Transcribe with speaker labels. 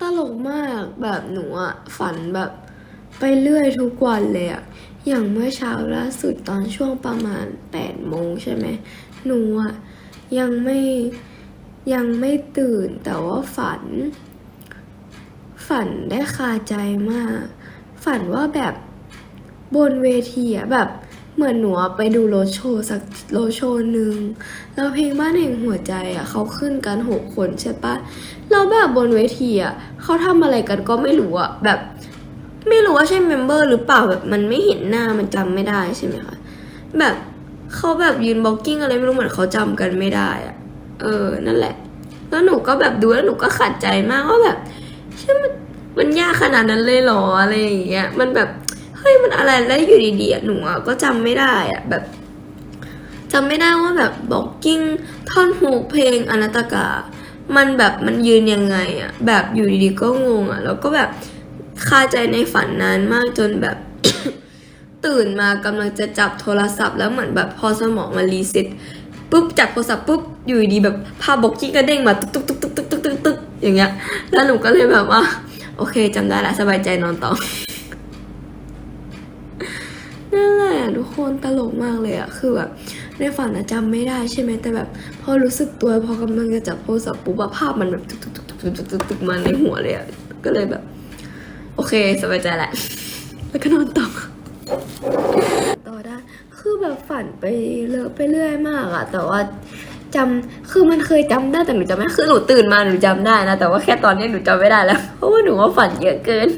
Speaker 1: ตลกมากแบบหนูอะฝันแบบไปเรื่อยทุกวันเลยอะอย่างเมื่อเช้าล่าสุดตอนช่วงประมาณแปดโมงใช่ไหมหนูอะยังไม่ยังไม่ตื่นแต่ว่าฝัน ฝันได้คาใจมาก ฝันว่าแบบบนเวทีอะแบบ เหมือนหนูไปดูโรดโชว์สักโรดโชว์หนึ่งแล้วเพลงบ้านแห่งหัวใจอะเขาขึ้นกันหกคนใช่ปะแล้วแบบบนเวทีอะเขาทำอะไรกันก็ไม่รู้อะแบบ ไม่รู้ว่าใช่เมมเบอร์หรือเปล่าแบบมันไม่เห็นหน้ามันจำไม่ได้ใช่ไหมคะแบบเขาแบบยืนบล็อกกิ้งอะไรไม่รู้เหมือนเขาจำกันไม่ได้อะเออนั่นแหละ แล้วหนูก็แบบดูแล้วหนูก็ขัดใจมากว่าแบบใช่มันมันยากขนาดนั้นเลยหรออะไรอย่างเงี้ยมันแบบ ฮ้ยมันอะไรแล้วอยู่ดีๆหนูก็จำไม่ได้อะแบบ จำไม่ได้ว่าแบบบ็อกกิ้งท่อนหูเพลงอนาตกา มันแบบมันยืนยังไงอะแบบอยู่ดีๆก็งงอะแล้วก็แบบคาใจในฝันนานมากจนแบบตื่นมากำลังจะจับโทรศัพท์แล้วเหมือนแบบพอสมองมานรีเซ็ตปุ๊บจับโทรศัพท์ปุ๊บอยู่ดีแบบภาพบอกกิ้งก็เด้งมาตุ๊กตุ๊กตุ๊กตุ๊กตุ๊กตุ๊กอย่างเงี้ยแล้วหนูก็เลยแบบว่า โอเคจำได้ละสบายใจนอนต่อ อะทุกคนตลกมากเลยอะคือแบบในฝันอะจำไม่ได้ใช่ไหมแต่แบบ พอรู้สึกตัวพอกำลังจะจับโทรศัพท์ปุ๊บภาพมันแบบตึกตึกตึกตึกตึกตึกกมาในหัวเลยอะก็เลยแบบ โอเคสบายใจแหละ แล้วก็นอนต่อต่อได้คือแบบฝันไปเลอะไปเรื่อยมากอะแต่ว่าจำคือมันเคยจำได้แต่หนูจำไม่คือหนูตื่นมาหนูจำได้นะแต่ว่าแค่ตอนนี้หนูจำไม่ได้แล้วเพราะว่าหนูว่าฝันเยอะเกิน